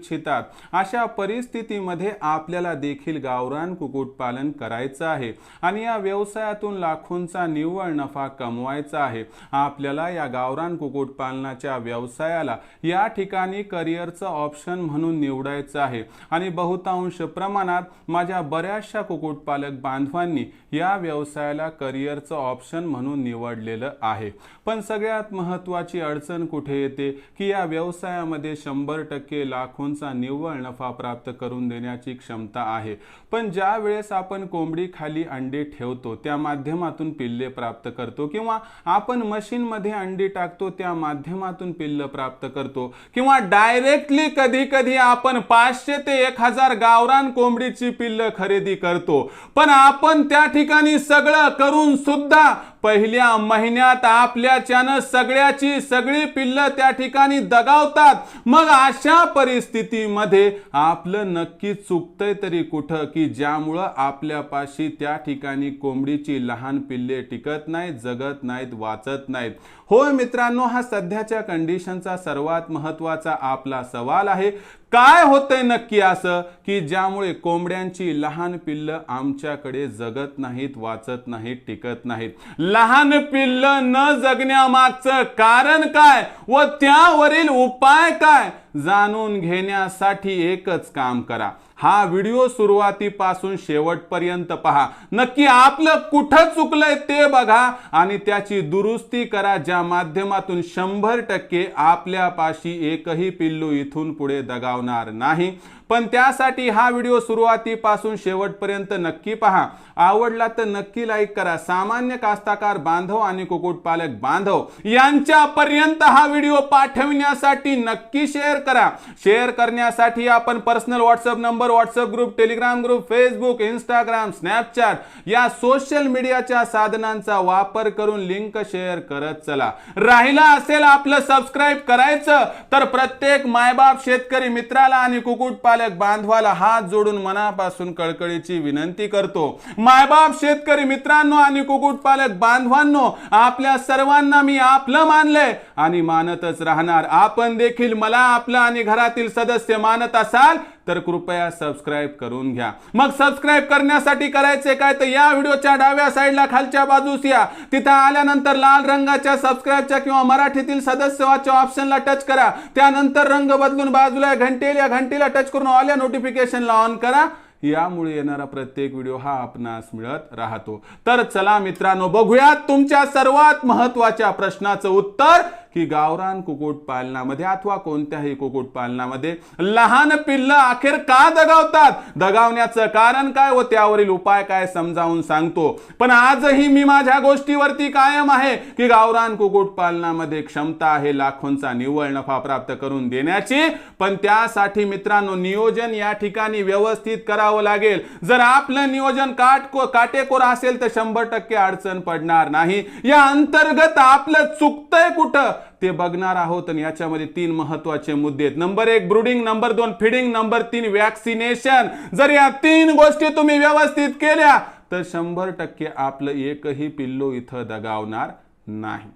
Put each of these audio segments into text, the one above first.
इच्छितात अशा परिस्थितीमध्ये आपल्याला देखील गावरान कुक्कुटपालन करायचं आहे आणि या व्यवसायातून लाखोंचा निव्वळ नफा कमवायचा आहे. आपल्याला या गावरान कुक्कुटपालनाच्या व्यवसायाला या ठिकाणी करिअरचं ऑप्शन म्हणून निवडायचं आहे. आणि बहुतांश प्रमाणात माझ्या बऱ्याचशा कुक्कुटपालक बांधवांनी या व्यवसायाला करिअरचं ऑप्शन म्हणून निवडलेलं आहे. पण सगळ्यात महत्त्वाची अडचण कुठे येते? की या व्यवसायामध्ये शंभर टक्के लाखोंचा निव्वळ नफा प्राप्त करून देण्याची क्षमता आहे. पण ज्या वेळेस आपण कोंबडी खाली अंडी ठेवतो त्या माध्यमातून पिल्ले प्राप्त करतो किंवा आपण मशीनमध्ये अंडी टाकतो त्या माध्यमातून पिल्ल प्राप्त करतो किंवा डायरेक्टली कधी कधी आपण पाचशे ते एक हजार गावरान कोंबडीची पिल्ल खरेदी करतो. पण आपण त्या ठिकाणी सगळं करून सुद्धा पहिल्या महिन्यात आपल्याच्यानं सगळ्याची सगळी पिल्ल त्या ठिकाणी दगावतात. मग अशा परिस्थितीमध्ये आपलं नक्की चुकतंय तरी कुठं? की ज्यामुळं आपल्यापाशी त्या ठिकाणी कोंबडीची लहान पिल्ले टिकत नाहीत जगत नाहीत वाचत नाहीत? होय मित्रांनो हा सध्याच्या कंडिशनचा सर्वात महत्त्वाचा आपला सवाल आहे. काय होतंय नक्की असं? की ज्यामुळे कोंबड्यांची लहान पिल्ल आमच्याकडे जगत नाहीत वाचत नाहीत टिकत नाहीत. लहान पिल्ल न जगण्यामागचं कारण काय? व त्यावरील उपाय काय? जाणून घेण्यासाठी एकच काम करा. हा व्हिडिओ सुरुवातीपासून शेवटपर्यंत पहा. नक्की आपलं कुठं चुकलंय ते बघा आणि त्याची दुरुस्ती करा ज्या माध्यमातून शंभर टक्के आपल्यापाशी एकही पिल्लू इथून पुढे दगावणार नाही. पण त्यासाठी हा व्हिडिओ सुरुवातीपासून शेवटपर्यंत नक्की पहा. आवडला तर नक्की लाईक करा. सामान्य कास्ताकार बांधव आणि कुक्कुटपालक बांधव यांच्यापर्यंत हा व्हिडिओ पाठविण्यासाठी नक्की शेअर करा. शेअर करण्यासाठी आपण personal WhatsApp number WhatsApp group Telegram group Facebook Instagram Snapchat या सोशल मीडियाच्या साधनांचा वापर करून लिंक शेअर करत चला. राहिला असेल आपलं सबस्क्राईब करायचं तर प्रत्येक मायबाप शेतकरी मित्राला आणि कुक्कुटपालक बांधवाला हात जोडून मनापासून कळकळीची विनंती करतो. मायबाप शेतकरी मित्रांनो आणि कुक्कुटपालक बांधवांनो आपल्या सर्वांना मी आपलं मानलंय आणि मानतच राहणार. आपण देखील मला आपलं आणि घरातील सदस्य मानत असाल तर कृपया सबस्क्राईब करून घ्या. मग सबस्क्राईब करण्यासाठी करायचे काय? तर या व्हिडिओच्या डाव्या साईडला खालच्या बाजूस या. तिथं आल्यानंतर लाल रंगाच्या सबस्क्राईबच्या किंवा मराठीतील सदस्यवाच्या ऑप्शनला टच करा. त्यानंतर रंग बदलून बाजूला घंटेल या घंटीला टच करून ऑल या नोटिफिकेशनला ऑन करा. यामुळे येणारा प्रत्येक व्हिडिओ हा आपणास मिळत राहतो. तर चला मित्रांनो बघूयात तुमच्या सर्वात महत्त्वाच्या प्रश्नाचं उत्तर. की गावरान कुक्कुटपालनामध्ये अथवा कोणत्याही कुक्कुटपालनामध्ये लहान पिल्ल अखेर का दगावतात? दगावण्याचं कारण काय व त्यावरील उपाय काय समजावून सांगतो. पण आजही मी माझ्या गोष्टीवरती कायम आहे की गावरान कुक्कुट पालनामध्ये क्षमता आहे लाखोंचा निव्वळ नफा प्राप्त करून देण्याची. पण त्यासाठी मित्रांनो नियोजन या ठिकाणी व्यवस्थित करावं लागेल. जर आपलं नियोजन काटको काटेकोर असेल तर शंभर टक्के अडचण पडणार नाही. या अंतर्गत आपलं चुकतंय कुठं? ते बघणार आहोत आणि याच्यामध्ये तीन महत्त्वाचे मुद्दे आहेत. नंबर एक ब्रुडिंग. नंबर दोन फिडिंग. नंबर तीन वॅक्सिनेशन जर या तीन गोष्टी तुम्ही व्यवस्थित केल्या तर शंभर टक्के आपलं एकही पिल्लू इथं दगावणार नाही.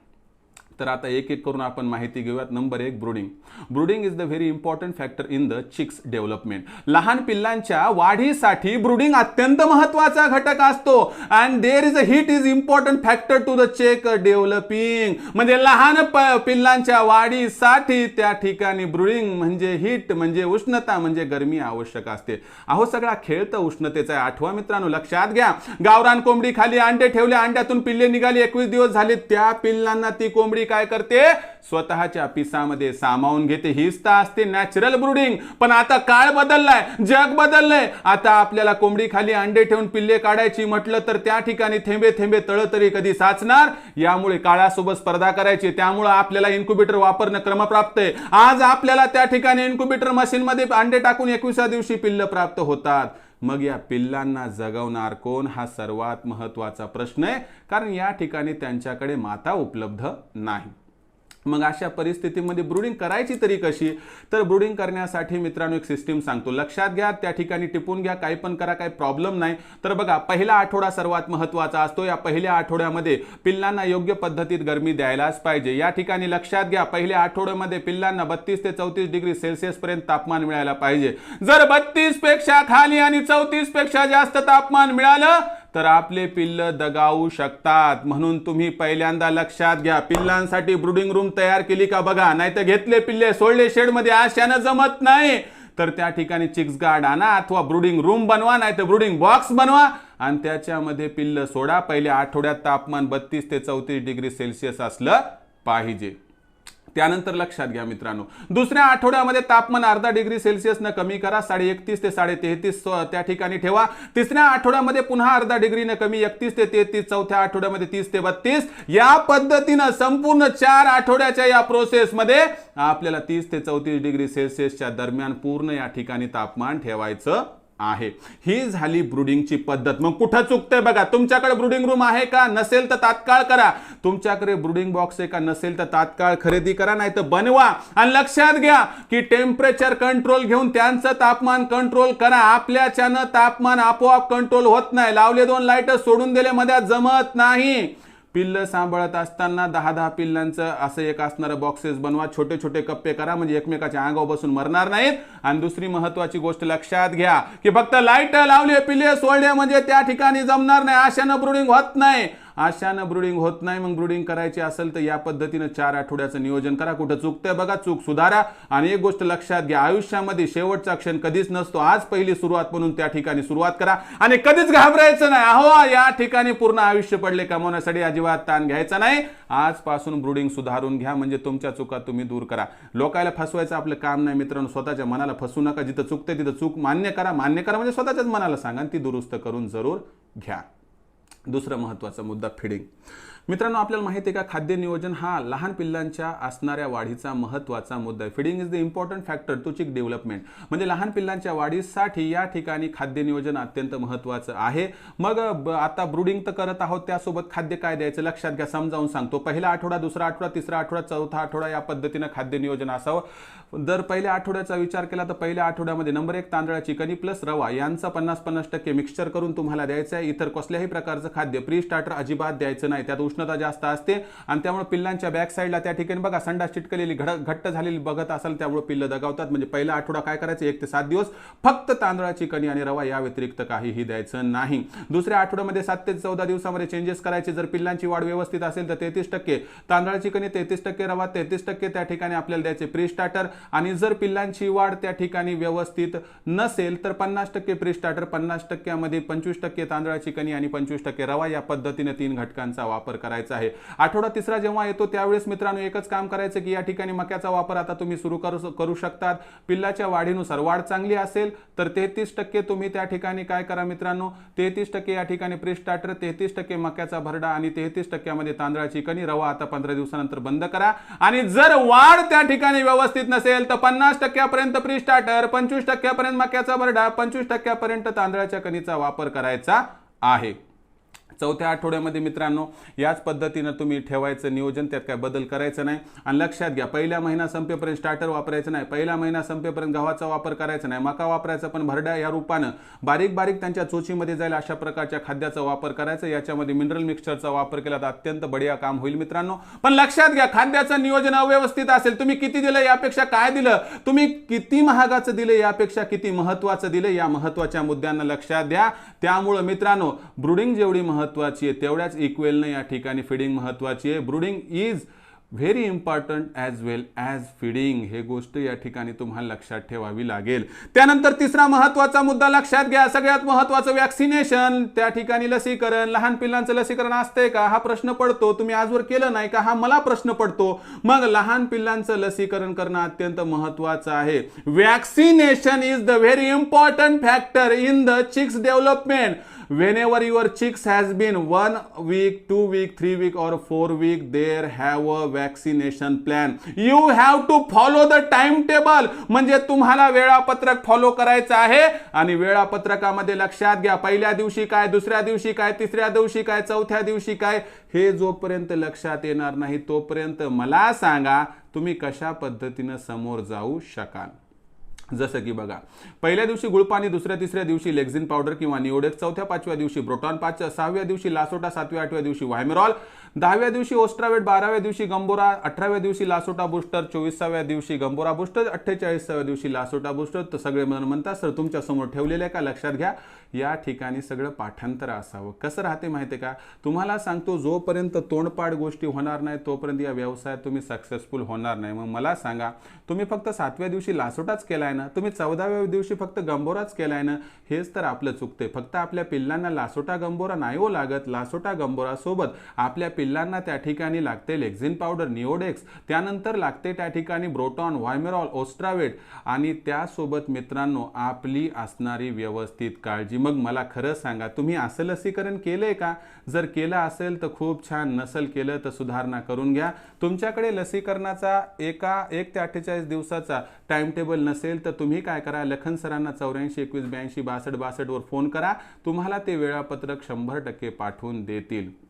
तर आता एक एक करून आपण माहिती घेऊयात. नंबर एक brooding. Brooding is the very important factor in the chicks development लहान पिल्लांच्या वाढीसाठी ब्रुडिंग अत्यंत महत्त्वाचा घटक असतो. And there is a heat is important factor to the chick developing म्हणजे लहान पिल्लांच्या वाढीसाठी त्या ठिकाणी ब्रुडिंग म्हणजे हिट म्हणजे उष्णता म्हणजे गरमी आवश्यक असते. अहो सगळा खेळ तर उष्णतेचा आहे. आठवा मित्रांनो लक्षात घ्या. गावरान कोंबडी खाली अंडे ठेवले अंड्यातून पिल्ले निघाली एकवीस दिवस झाले. त्या पिल्लांना ती कोंबडी स्त्री काय करते? स्वतःच्या पिसामध्ये सामावून घेते. हीच तर असते नॅचरल ब्रुडिंग पण आता काळ बदललाय. जग बदललंय. आता आपल्याला कोंबडी खाली अंडे ठेवून पिल्ले काढायची म्हटलं तर त्या ठिकाणी थेंबे थेंबे तळ तरी कधी साचणार? यामुळे काळासोबत स्पर्धा करायची. त्यामुळे आपल्याला इन्क्युबेटर वापरणं क्रमप्राप्त आहे. आज आपल्याला त्या ठिकाणी इन्क्युबेटर मशीनमध्ये अंडे टाकून एकविसा दिवशी पिल्ल प्राप्त होतात. मग या पिल्लांना जगवणार कोण हा सर्वात महत्त्वाचा प्रश्न आहे कारण या ठिकाणी त्यांच्याकडे माता उपलब्ध नाही. मग अशा परिस्थितीमध्ये ब्रुडिंग करायची तरी कशी? तर ब्रुडिंग करण्यासाठी मित्रांनो एक सिस्टीम सांगतो. लक्षात घ्या त्या ठिकाणी टिपून घ्या काही पण करा काही प्रॉब्लेम नाही. तर बघा पहिला आठवडा सर्वात महत्त्वाचा असतो. या पहिल्या आठवड्यामध्ये पिल्लांना योग्य पद्धतीत गरमी द्यायलाच पाहिजे. या ठिकाणी लक्षात घ्या पहिल्या आठवड्यामध्ये पिल्लांना बत्तीस ते चौतीस डिग्री सेल्सिअस पर्यंत तापमान मिळायला पाहिजे. जर बत्तीसपेक्षा खाली आणि चौतीसपेक्षा जास्त तापमान मिळालं तर आपले पिल्ल दगावू शकतात. म्हणून तुम्ही पहिल्यांदा लक्षात घ्या. पिल्लांसाठी ब्रुडिंग रूम तयार केली का बघा. नाही तर घेतले पिल्ले सोडले शेडमध्ये. आशानं जमत नाही. तर त्या ठिकाणी चिक्स गार्ड आणा अथवा ब्रुडिंग रूम बनवा नाही तर ब्रुडिंग बॉक्स बनवा. आणि त्याच्यामध्ये पिल्ल सोडा. पहिल्या आठवड्यात तापमान बत्तीस ते चौतीस डिग्री सेल्सिअस असलं पाहिजे. त्यानंतर लक्षात घ्या मित्रांनो. दुसऱ्या आठवड्यामध्ये तापमान अर्धा डिग्री सेल्सिअसनं कमी करा साडे एकतीस ते साडे तेहतीस त्या ठिकाणी ठेवा. तिसऱ्या आठवड्यामध्ये पुन्हा अर्धा डिग्रीनं कमी एकतीस ते तेहतीस चौथ्या आठवड्यामध्ये तीस ते बत्तीस. या पद्धतीनं संपूर्ण चार आठवड्याच्या या प्रोसेसमध्ये आपल्याला तीस ते चौतीस डिग्री सेल्सिअसच्या दरम्यान पूर्ण या ठिकाणी तापमान ठेवायचं आहे. ही झाली ब्रुडिंगची पद्धत. मग कुठं चुकतंय बघा? तुमच्याकडे ब्रुडिंग रूम आहे का? नसेल तर तात्काळ करा. तुमच्याकडे ब्रुडिंग बॉक्स आहे का? नसेल तर तात्काळ खरेदी करा नाही तर बनवा. आणि लक्षात घ्या की टेम्परेचर कंट्रोल घेऊन त्यांचं तापमान कंट्रोल करा. आपल्याच्यानं तापमान आपोआप कंट्रोल होत नाही. लावले दोन लाइट सोडून दिले मध्ये जमत नाही. पिल्ल सांभाळत असताना दहा दहा पिल्लांचं असं एक असणारं बॉक्सेस बनवा. छोटे छोटे कप्पे करा म्हणजे एकमेकाच्या अंगावर बसून मरणार नाहीत. आणि दुसरी महत्वाची गोष्ट लक्षात घ्या की फक्त लाइट लावले पिल्ले सोडले म्हणजे त्या ठिकाणी जमणार नाही. अशानं ब्रुडिंग होत नाही. अशानं ब्रुडिंग होत नाही मग ब्रुडिंग करायची असेल तर या पद्धतीनं चार आठवड्याचं नियोजन करा. कुठं चुकतंय बघा चूक सुधारा. आणि एक गोष्ट लक्षात घ्या आयुष्यामध्ये शेवटचा क्षण कधीच नसतो. आज पहिली सुरुवात म्हणून त्या ठिकाणी सुरुवात करा. आणि कधीच घाबरायचं नाही. अहो या ठिकाणी पूर्ण आयुष्य पडले कमावण्यासाठी अजिबात ताण घ्यायचा नाही. आजपासून ब्रुडिंग सुधारून घ्या. म्हणजे तुमच्या चुका तुम्ही दूर करा. लोकायला फसवायचं आपलं काम नाही मित्रांनो. स्वतःच्या मनाला फसू नका. जिथं चुकते तिथं चूक मान्य करा. मान्य करा म्हणजे स्वतःच्याच मनाला सांगा ती दुरुस्त करून जरूर घ्या. दुसरा महत्त्वाचा मुद्दा फिडिंग मित्रांनो आपल्याला माहिती आहे का खाद्य नियोजन हा लहान पिल्लांच्या असणाऱ्या वाढीचा महत्त्वाचा मुद्दा आहे. Feeding is the important factor to chick development म्हणजे लहान पिल्लांच्या वाढीसाठी या ठिकाणी खाद्य नियोजन अत्यंत महत्त्वाचं आहे. मग ब- आता ब्रुडिंग तर करत आहोत त्यासोबत खाद्य काय द्यायचं लक्षात घ्या समजावून सांगतो. पहिला आठवडा दुसरा आठवडा तिसरा आठवडा चौथा आठवडा या पद्धतीनं खाद्य नियोजन असावं. जर पहिल्या आठवड्याचा विचार केला तर पहिल्या आठवड्यामध्ये नंबर एक तांदळाची कणी प्लस रवा यांचा पन्नास पन्नास टक्के मिक्सचर करून तुम्हाला द्यायचं आहे. इतर कसल्याही प्रकारचं खाद्य प्री स्टार्टर अजिबात द्यायचं नाही. त्यात उष्णता जास्त असते आणि त्यामुळे पिल्लांच्या बॅक साईडला त्या ठिकाणी बघा संडास चिटकलेली घड घट्ट झालेली बघत असाल त्यामुळे पिल्लं दगावतात. म्हणजे पहिला आठवडा काय करायचं? एक ते सात दिवस फक्त तांदळाची कणी आणि रवा या व्यतिरिक्त काहीही द्यायचं नाही. दुसऱ्या आठवड्यामध्ये सात ते चौदा दिवसामध्ये चेंजेस करायचे. जर पिल्लांची वाढ व्यवस्थित असेल तर तेहतीस टक्के. तांदळाची कणी तेहतीस टक्के रवा तेहतीस टक्के त्या ठिकाणी आपल्याला द्यायचे प्री स्टार्टर आणि जर पिल्लांची वाढ त्या ठिकाणी व्यवस्थित नसेल तर पन्नास टक्के प्री स्टार्टर पन्नास टक्क्यामध्ये पंचवीस टक्के तांदळाची कणी आणि पंचवीस टक्के रवा या पद्धतीने तीन घटकांचा वापर करायचा आहे. आठवडा तिसरा जेव्हा येतो त्यावेळेस मित्रांनो एकच काम करायचं की या ठिकाणी मक्याचा वापर आता तुम्ही सुरू करू करू शकतात. पिल्लाच्या वाढीनुसार वाढ चांगली असेल तर तेहतीस टक्के तुम्ही त्या ठिकाणी काय करा मित्रांनो? तेहतीस टक्के या ठिकाणी प्री स्टार्टर तेहतीस टक्के मक्याचा भरडा आणि तेहतीस टक्क्यामध्ये तांदळाची कणी रवा आता पंधरा दिवसानंतर बंद करा. आणि जर वाढ त्या ठिकाणी व्यवस्थित नसेल तर पन्नास टक्क्यापर्यंत प्री स्टार्टर पंचवीस टक्क्यापर्यंत मक्याचा भरडा पंचवीस टक्क्यापर्यंत तांदळाच्या कणीचा वापर करायचा आहे. चौथ्या आठवड्यामध्ये मित्रांनो याच पद्धतीनं तुम्ही ठेवायचं नियोजन त्यात काय बदल करायचं नाही. आणि लक्षात घ्या पहिला महिना संपेपर्यंत स्टार्टर वापरायचं नाही. पहिला महिना संपेपर्यंत गव्हाचा वापर करायचा नाही. मका वापरायचा पण भरड्या या रूपानं बारीक बारीक त्यांच्या चोचीमध्ये जाईल अशा प्रकारच्या खाद्याचा वापर करायचा. याच्यामध्ये मिनरल मिक्सचरचा वापर केला तर अत्यंत बढिया काम होईल मित्रांनो. पण लक्षात घ्या खाद्याचं नियोजन अव्यवस्थित असेल तुम्ही किती दिलं यापेक्षा काय दिलं? तुम्ही किती महागाचं दिलं यापेक्षा किती महत्वाचं दिलं? या महत्त्वाच्या मुद्द्यांना लक्षात द्या. त्यामुळं मित्रांनो ब्रुडिंग जेवढी महत्वाची आहे तेवढ्याच इक्वेलनं या ठिकाणी फिडिंग महत्वाची आहे. Brooding is very important as well as feeding हे गोष्ट या ठिकाणी तुम्हाला लक्षात ठेवावी लागेल. त्यानंतर तिसरा महत्त्वाचा मुद्दा लक्षात घ्या. सगळ्यात महत्वाचं वॅक्सिनेशन त्या ठिकाणी लसीकरण. लहान पिल्लांचं लसीकरण असतंय का? हा प्रश्न पडतो. तुम्ही आजवर केलं नाही का? हा मला प्रश्न पडतो. मग लहान पिल्लांचं लसीकरण करणं अत्यंत महत्त्वाचं आहे. Vaccination is the very important factor in the chicks development whenever your chicks has been one week two week three week or four week there have a vaccination plan. You have to follow the timetable. म्हणजे तुम्हाला वेळापत्रक follow करायचं आहे आणि वेळापत्रकामध्ये लक्षात घ्या पहिल्या दिवशी काय दुसऱ्या दिवशी काय तिसऱ्या दिवशी काय चौथ्या दिवशी काय हे जोपर्यंत लक्षात येणार नाही तोपर्यंत मला सांगा तुम्ही कशा पद्धतीनं समोर जाऊ शकाल. जसं की बघा पहिल्या दिवशी गुळपाणी दुसऱ्या तिसऱ्या दिवशी लेक्झिन पावडर किंवा निओडेक्स चौथ्या पाचव्या दिवशी ब्रोटॉन पाच सहाव्या दिवशी लासोटा सातव्या आठव्या दिवशी व्हायमेरॉल दहाव्या दिवशी ओस्ट्रावेट बाराव्या दिवशी गंबोरा अठराव्या दिवशी लासोटा बुस्टर चोवीसाव्या दिवशी गंबोरा बुस्टर अठ्ठेचाळीसाव्या दिवशी लासोटा बुस्टर. तर सगळे म्हणून म्हणतात सर तुमच्यासमोर ठेवलेले आहे का? लक्षात घ्या या ठिकाणी सगळं पाठांतर असावं. कसं राहते माहिती आहे का? तुम्हाला सांगतो जोपर्यंत तोंडपाड गोष्टी होणार नाही तोपर्यंत या व्यवसायात तुम्ही सक्सेसफुल होणार नाही. मग मला सांगा तुम्ही फक्त सातव्या दिवशी लासोटाच केलाय ना तुम्ही चौदाव्या दिवशी फक्त गंबोराच केलाय ना हेच तर आपलं चुकते फक्त आपल्या पिल्लांना लासोटा गंबोरा नाही हो लागत. लासोटा गंबोरा सोबत आपल्या पिल्लांना त्या ठिकाणी लागते लेक्झिन पावडर निओडेक्स त्यानंतर लागते त्या ठिकाणी ब्रोटॉन व्हायमेरॉल ओस्ट्रावेट आणि त्यासोबत मित्रांनो आपली असणारी व्यवस्थित काळजी. मग मला खरं सांगा तुम्ही असं लसीकरण केलंय का? जर केलं असेल तर खूप छान. नसल केलं तर सुधारणा करून घ्या. तुमच्याकडे लसीकरणाचा एका एक ते अठ्ठेचाळीस दिवसाचा टाईम टेबल नसेल तर तुम्ही काय करा? लखन सरांना चौऱ्याऐंशी एकवीस ब्याऐंशी बासष्ट बासष्टवर फोन करा. तुम्हाला ते वेळापत्रक शंभर टक्के पाठवून देतील.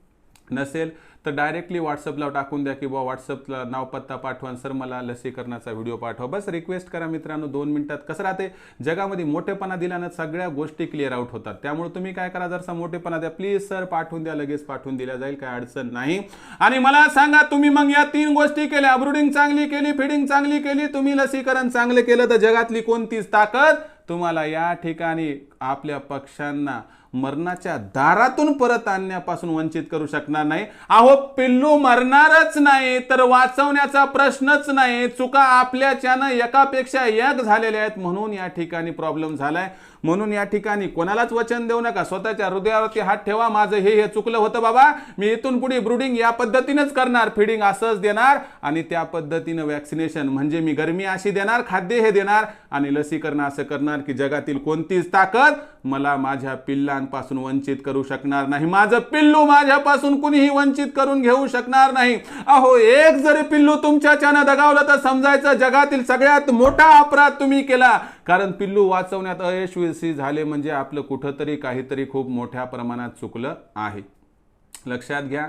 नसेल तर डायरेक्टली व्हॉट्सअपला टाकून द्या की व्हॉट्सअपला नाव पत्ता पाठवा सर मला लसीकरणाचा व्हिडिओ पाठवा. बस रिक्वेस्ट करा मित्रांनो दोन मिनिटात. कसं राहते जगामध्ये मोठेपणा दिल्यानं सगळ्या गोष्टी क्लिअर आउट होतात. त्यामुळे तुम्ही काय करा जरसा मोठेपणा द्या. प्लीज सर पाठवून द्या लगेच पाठवून दिल्या जाईल काय अडचण नाही. आणि मला सांगा तुम्ही मग या तीन गोष्टी केल्या. ब्रुडिंग चांगली केली फिडिंग चांगली केली तुम्ही लसीकरण चांगलं केलं तर जगातली कोणतीच ताकद तुम्हाला या ठिकाणी आपल्या पक्षांना मरणाच्या दारातून परत आणण्यापासून वंचित करू शकणार नाही. अहो पिल्लू मरणारच नाही तर वाचवण्याचा प्रश्नच नाही. चुका आपल्याच्यानं एकापेक्षा एक झालेल्या आहेत म्हणून या ठिकाणी प्रॉब्लेम झालाय. म्हणून या ठिकाणी कोणालाच वचन देऊ नका. स्वतःच्या हृदयावरती हात ठेवा. माझं हे हे चुकलं होतं बाबा. मी इथून पुढे ब्रुडिंग या पद्धतीनेच करणार फिडिंग असंच देणार आणि त्या पद्धतीनं वॅक्सिनेशन म्हणजे मी गरमी अशी देणार खाद्य हे देणार आणि लसीकरण असं करणार की जगातील कोणतीच ताकद मला माझ्या पिल्लांपासून वंचित करू शकणार नाही. माझं पिल्लू माझ्यापासून कुणीही वंचित करून घेऊ शकणार नाही. अहो एक जरी पिल्लू तुमच्याच्यानं दगावलं तर समजायचं. जगातील सगळ्यात मोठा अपराध तुम्ही केला. कारण पिल्लू वाचवण्यात अयशस्वी झाले म्हणजे आपलं कुठंतरी काहीतरी खूप मोठ्या प्रमाणात चुकलं आहे. लक्षात घ्या.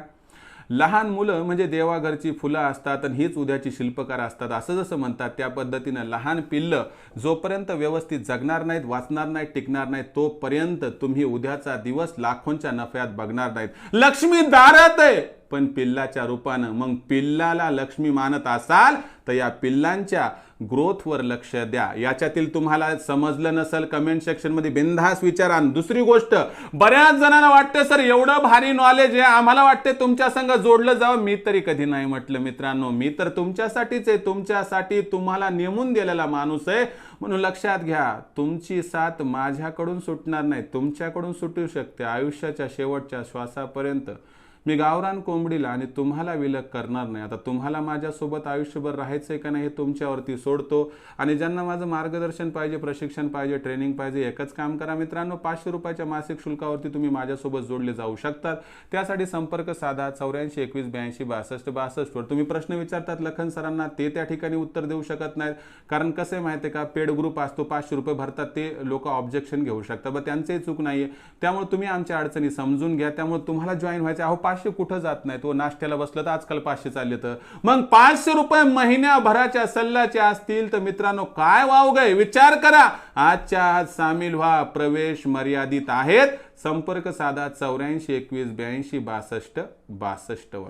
लहान मुलं म्हणजे देवाघरची फुलं असतात आणि हीच उद्याची शिल्पकार असतात असं जसं म्हणतात त्या पद्धतीनं लहान पिल्लं जोपर्यंत व्यवस्थित जगणार नाहीत वाचणार नाहीत टिकणार नाहीत तोपर्यंत तुम्ही उद्याचा दिवस लाखोंच्या नफ्यात बघणार नाहीत. लक्ष्मी दारात आहे! पण पिल्लाच्या रूपानं. मग पिल्लाला लक्ष्मी मानत असाल तर या पिल्लांच्या ग्रोथवर लक्ष द्या. याच्यातील तुम्हाला समजलं नसेल कमेंट सेक्शनमध्ये बिनधास विचारा. आणि दुसरी गोष्ट बऱ्याच जणांना वाटतं सर एवढं भारी नॉलेज आहे. आम्हाला वाटते तुमच्या संग जोडलं जावं. मी तरी कधी नाही म्हटलं मित्रांनो. मी तर तुमच्यासाठीच आहे. तुमच्यासाठी तुम्हाला नेमून दिलेला माणूस आहे. म्हणून लक्षात घ्या तुमची साथ माझ्याकडून सुटणार नाही. तुमच्याकडून सुटू शकते आयुष्याच्या शेवटच्या श्वासापर्यंत. मी गावरान कोंबडीला आणि तुम्हाला विलग करणार नाही. आता तुम्हाला माझ्यासोबत आयुष्यभर राहायचं आहे का नाही हे तुमच्यावरती सोडतो आणि ज्यांना माझं मार्गदर्शन पाहिजे प्रशिक्षण पाहिजे ट्रेनिंग पाहिजे एकच काम करा. मित्रांनो पाचशे रुपयाच्या मासिक शुल्कावरती तुम्ही माझ्यासोबत जोडले जाऊ शकतात. त्यासाठी संपर्क साधा चौऱ्याऐंशी एकवीस ब्याऐंशी बासष्ट बासष्टवर तुम्ही प्रश्न विचारतात लखन सरांना ते त्या ठिकाणी उत्तर देऊ शकत नाहीत. कारण कसं आहे माहिती आहे का? पेड ग्रुप असतो पाचशे रुपये भरतात ते लोक ऑब्जेक्शन घेऊ शकतात. बरं त्यांचंही चूक नाहीये. त्यामुळे तुम्ही आमच्या अडचणी समजून घ्या. त्यामुळे तुम्हाला जॉईन व्हायचं अहो पाचशे कुठं जात नाही तो हो, नाश्त्याला बसलं तर आजकाल पाचशे चालले तर मग पाचशे रुपये महिन्याभराच्या सल्ल्याचे असतील तर मित्रांनो काय वाव गय विचार करा. आजच्या आज सामील व्हा. प्रवेश मर्यादित आहेत. संपर्क साधा चौऱ्याऐंशी एकवीस ब्याऐंशी बासष्ट बासष्टवर.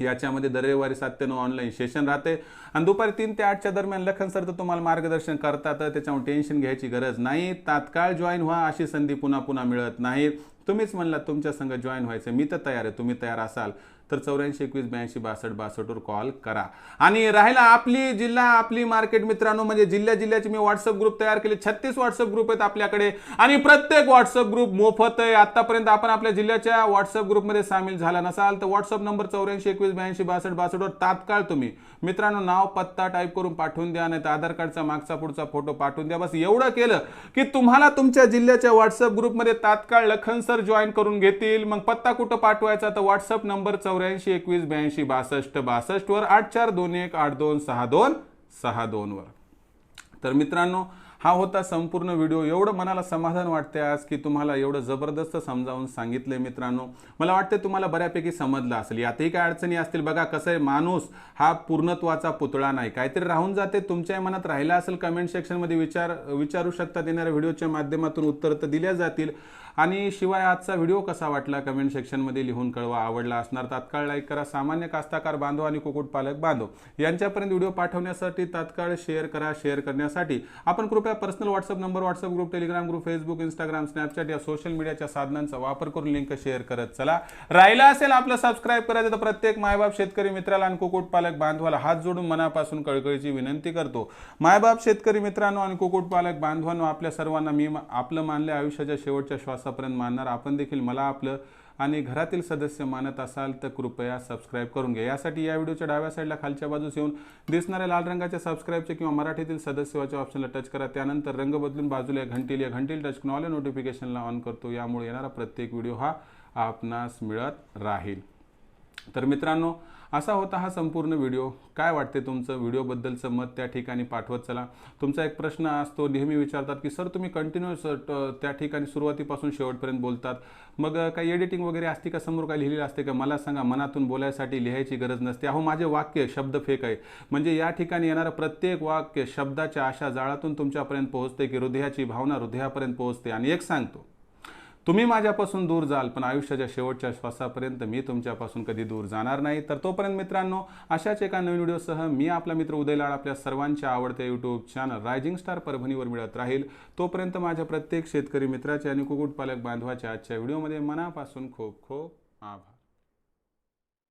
याच्यामध्ये दर रविवारी सात ते नऊ ऑनलाईन सेशन राहते. आणि दुपारी तीन ते आठच्या दरम्यान लखन सर तर तुम्हाला मार्गदर्शन करतात. त्याच्यामुळे टेन्शन घ्यायची गरज नाही. तात्काळ जॉईन व्हा. अशी संधी पुन्हा पुन्हा मिळत नाही. तुम्हीच म्हणला तुमच्या संघ जॉईन व्हायचं. मी तर तयार आहे. तुम्ही तयार असाल. तर चौऱ्याऐंशी एकवीस ब्याऐंशी बासष्ट बासष्टवर कॉल करा. आणि राहिला आपली जिल्हा आपली मार्केट मित्रांनो म्हणजे जिल्ह्या जिल्ह्याचे मी व्हॉट्सअप ग्रुप तयार केले. छत्तीस व्हॉट्सअप ग्रुप आहेत आपल्याकडे. आणि प्रत्येक व्हॉट्सअप ग्रुप मोफत आहे. आतापर्यंत आपण आपल्या जिल्ह्याच्या व्हॉट्सअप ग्रुपमध्ये सामील झाला नसाल तर व्हॉट्सअप नंबर चौऱ्याऐंशी एकवीस ब्याऐंशी बासष्ट बासष्टवर तात्काळ तुम्ही मित्रांनो नाव पत्ता टाईप करून पाठवून द्या नाही तर आधार कार्डचा मागचा पुढचा फोटो पाठवून द्या. बस एवढं केलं की तुम्हाला तुमच्या जिल्ह्याच्या व्हॉट्सअप ग्रुपमध्ये तात्काळ लखन सर जॉईन करून घेतील. मग पत्ता कुठं पाठवायचा? तर व्हॉट्सअप नंबर चौऱ्याऐंशी एकवीस ब्याऐंशी बासष्ट बासष्टवर आठ चार दोन एक आठ दोन सहा दोन सहा दोनवर तर मित्रांनो हा होता संपूर्ण व्हिडिओ. एवढं मनाला समाधान वाटते आज की तुम्हाला एवढं जबरदस्त समजावून सांगितलंय मित्रांनो. मला वाटते तुम्हाला बऱ्यापैकी समजलं असेल. यातही काय अडचणी असतील बघा कसं आहे माणूस हा पूर्णत्वाचा पुतळा नाही. काहीतरी राहून जाते तुमच्याही मनात राहिला असेल कमेंट सेक्शनमध्ये विचार विचारू शकतात येणाऱ्या व्हिडिओच्या माध्यमातून उत्तर तर दिल्या जातील. आणि शिवाय आजचा व्हिडिओ कसा वाटला कमेंट सेक्शनमध्ये लिहून कळवा. आवडला असणार तात्काळ लाईक करा. सामान्य कास्ताकार बांधव आणि कुक्कुटपालक बांधव यांच्यापर्यंत व्हिडिओ पाठवण्यासाठी तात्काळ शेअर करा. शेअर करण्यासाठी आपण कृपया personal WhatsApp number WhatsApp group Telegram group Facebook Instagram Snapchat या सोशल मीडियाच्या साधनांचा वापर करून लिंक शेअर करत चला. राहिला असेल आपलं सबस्क्राईब करायचं तर प्रत्येक मायबाप शेतकरी मित्राला आणि कुक्कुटपालक बांधवाला हात जोडून मनापासून कळकळीची विनंती करतो. मायबाप शेतकरी मित्रांनो आणि कुक्कुटपालक बांधवांनो आपल्या सर्वांना मी आपलं मानले आयुष्याच्या शेवटच्या श्वासापर्यंत मानणार आपण देखील मला आपलं आणि घरातील सदस्य मानत असाल तर कृपया सबस्क्राईब करून घ्या. यासाठी या व्हिडिओच्या डाव्या साईडला खालच्या बाजूस येऊन दिसणाऱ्या लाल रंगाच्या सबस्क्राईबचे किंवा मराठीतील सदस्यवाच्या ऑप्शनला टच करा. त्यानंतर रंग बदलून बाजूला घंटील या घंटील टच करून ऑल नोटिफिकेशनला ऑन करतो. यामुळे येणारा प्रत्येक व्हिडिओ हा आपणास मिळत राहील. तर मित्रांनो असा होता हा संपूर्ण व्हिडिओ. काय वाटते तुमचं? व्हिडिओबद्दलचं मत त्या ठिकाणी पाठवत चला. तुमचा एक प्रश्न असतो नेहमी विचारतात की सर तुम्ही कंटिन्युअस त्या ठिकाणी सुरुवातीपासून शेवटपर्यंत बोलतात. मग काही एडिटिंग वगैरे असते का? समोर काही लिहिलेलं असते का? मला सांगा मनातून बोलायसाठी लिहायची गरज नसते. अहो माझे वाक्य शब्द फेक आहे. म्हणजे या ठिकाणी येणारं प्रत्येक वाक्य शब्दाच्या अशा जाळातून तुमच्यापर्यंत पोहोचते की हृदयाची भावना हृदयापर्यंत पोहोचते. आणि एक सांगतो तुम्ही माझ्यापासून दूर जाल पण आयुष्याच्या शेवटच्या श्वासापर्यंत मी तुमच्यापासून कधी दूर जाणार नाही. तर तोपर्यंत मित्रांनो अशाच एका नवीन व्हिडिओसह मी आपला मित्र उदय लाड आपल्या सर्वांच्या आवडत्या यूट्यूब चॅनल रायझिंग स्टार परभणीवर मिळत राहील. तोपर्यंत माझ्या प्रत्येक शेतकरी मित्राचे आणि कुक्कुटपालक बांधवाच्या आजच्या व्हिडिओमध्ये मनापासून खूप खूप आभार.